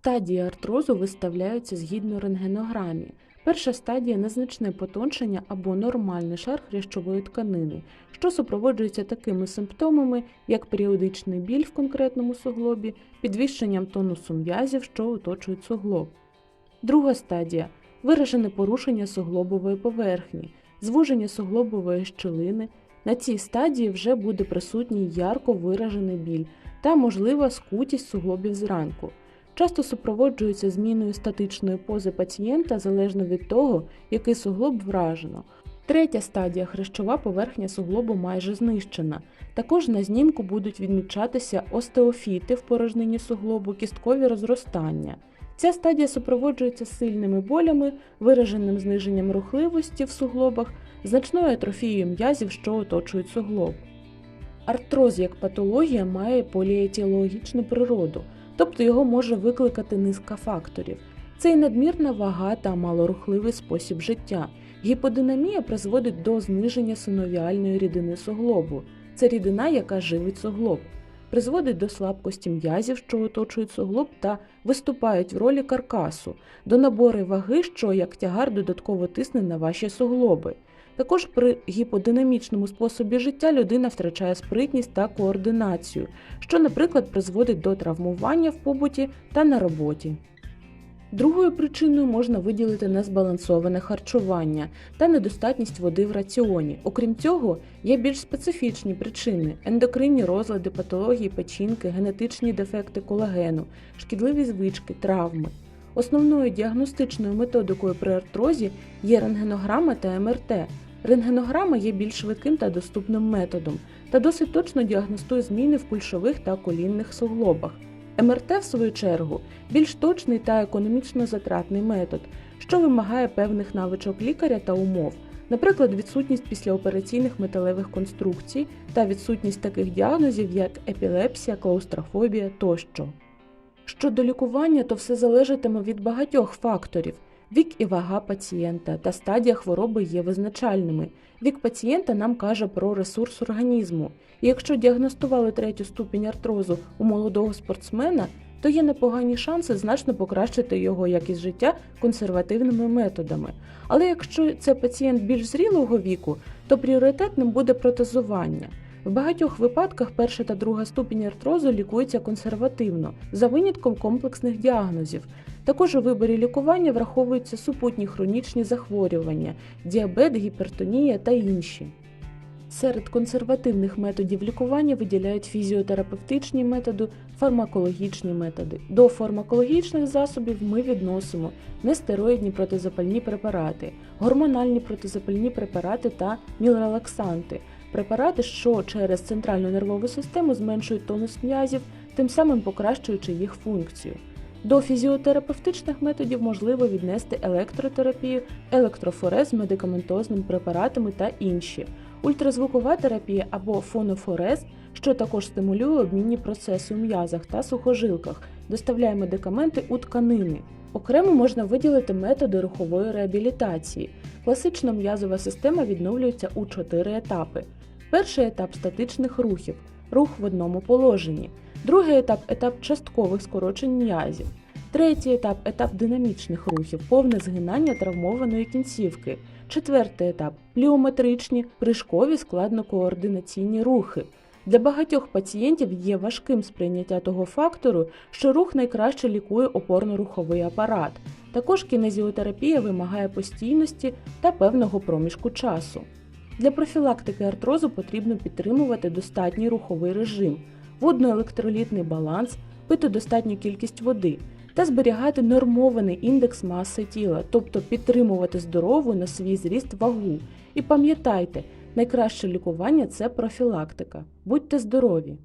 Стадії артрозу виставляються згідно рентгенограмі. Перша стадія незначне потончення або нормальний шар хрящової тканини, що супроводжується такими симптомами, як періодичний біль в конкретному суглобі, підвищенням тонусу м'язів, що оточують суглоб. Друга стадія виражене порушення суглобової поверхні, звуження суглобової щілини. На цій стадії вже буде присутній ярко виражений біль та можлива скутість суглобів зранку. Часто супроводжується зміною статичної пози пацієнта залежно від того, який суглоб вражено. Третя стадія хрящова поверхня суглобу майже знищена. Також на знімку будуть відмічатися остеофіти в порожнині суглобу, кісткові розростання. Ця стадія супроводжується сильними болями, вираженим зниженням рухливості в суглобах, значною атрофією м'язів, що оточують суглоб. Артроз як патологія має поліетіологічну природу, тобто його може викликати низка факторів. Це і надмірна вага та малорухливий спосіб життя. Гіподинамія призводить до зниження синовіальної рідини суглобу. Це рідина, яка живить суглоб. Призводить до слабкості м'язів, що оточують суглоб, та виступають в ролі каркасу, до набору ваги, що як тягар додатково тисне на ваші суглоби. Також при гіподинамічному способі життя людина втрачає спритність та координацію, що, наприклад, призводить до травмування в побуті та на роботі. Другою причиною можна виділити незбалансоване харчування та недостатність води в раціоні. Окрім цього, є більш специфічні причини: ендокринні розлади, патології печінки, генетичні дефекти колагену, шкідливі звички, травми. Основною діагностичною методикою при артрозі є рентгенограма та МРТ. Рентгенограма є більш швидким та доступним методом та досить точно діагностує зміни в кульшових та колінних суглобах. МРТ, в свою чергу, більш точний та економічно затратний метод, що вимагає певних навичок лікаря та умов, наприклад, відсутність післяопераційних металевих конструкцій та відсутність таких діагнозів, як епілепсія, клаустрофобія тощо. Щодо лікування, то все залежатиме від багатьох факторів. Вік і вага пацієнта та стадія хвороби є визначальними. Вік пацієнта нам каже про ресурс організму. І якщо діагностували третю ступінь артрозу у молодого спортсмена, то є непогані шанси значно покращити його якість життя консервативними методами. Але якщо це пацієнт більш зрілого віку, то пріоритетним буде протезування. В багатьох випадках перша та друга ступінь артрозу лікуються консервативно, за винятком комплексних діагнозів. Також у виборі лікування враховуються супутні хронічні захворювання, діабет, гіпертонія та інші. Серед консервативних методів лікування виділяють фізіотерапевтичні методи, фармакологічні методи. До фармакологічних засобів ми відносимо нестероїдні протизапальні препарати, гормональні протизапальні препарати та мілрелаксанти, препарати, що через центральну нервову систему зменшують тонус м'язів, тим самим покращуючи їх функцію. До фізіотерапевтичних методів можливо віднести електротерапію, електрофорез з медикаментозними препаратами та інші, ультразвукова терапія або фонофорез, що також стимулює обмінні процеси у м'язах та сухожилках, доставляє медикаменти у тканини. Окремо можна виділити методи рухової реабілітації. Класична м'язова система відновлюється у чотири етапи. Перший етап статичних рухів рух в одному положенні. Другий етап етап часткових скорочень м'язів. Третій етап етап динамічних рухів, повне згинання травмованої кінцівки. Четвертий етап пліометричні, прыжкові складнокоординаційні рухи. Для багатьох пацієнтів є важким сприйняття того фактору, що рух найкраще лікує опорно-руховий апарат. Також кінезіотерапія вимагає постійності та певного проміжку часу. Для профілактики артрозу потрібно підтримувати достатній руховий режим, водноелектролітний баланс, пити достатню кількість води та зберігати нормований індекс маси тіла, тобто підтримувати здорову на свій зріст вагу. І пам'ятайте, найкраще лікування це профілактика. Будьте здорові!